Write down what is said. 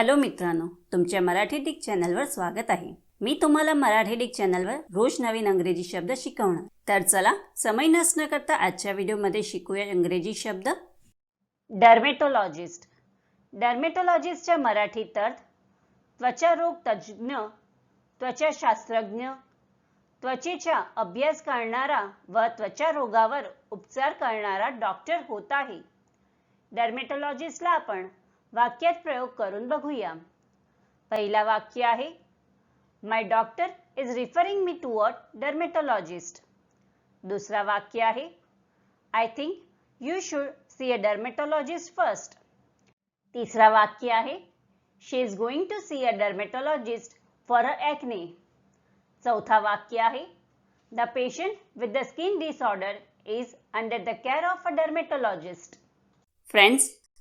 Hello मित्रांनो तुमच्या Marathi Dick चॅनलवर स्वागत आहे. मी तुम्हाला मराठी डिक चॅनलवर रोज नवीन अंग्रेजी शब्द शिकवणार. तर चला समय नसणं करता आजच्या व्हिडिओमध्ये शिकूया इंग्रजी शब्द. डर्मेटोलॉजिस्ट डर्मेटोलॉजिस्टच्या मराठीत अर्थ त्वचारोग तज्ज्ञ त्वचाशास्त्रज्ञ त्वचेचा अभ्यास करणारा व त्वचा रोगावर उपचार करणारा डॉक्टर होत आहे. डर्मेटोलॉजिस्टला आपण वाक्यात प्रयोग करून बघूया. पहिला वाक्य आहे my doctor is referring me to a dermatologist दुसरा वाक्य आहे I think you should see a dermatologist first तिसरा वाक्य आहे she is going to see a dermatologist for a acne चौथा वाक्य आहे the patient with the skin disorder is under the care of a dermatologist friends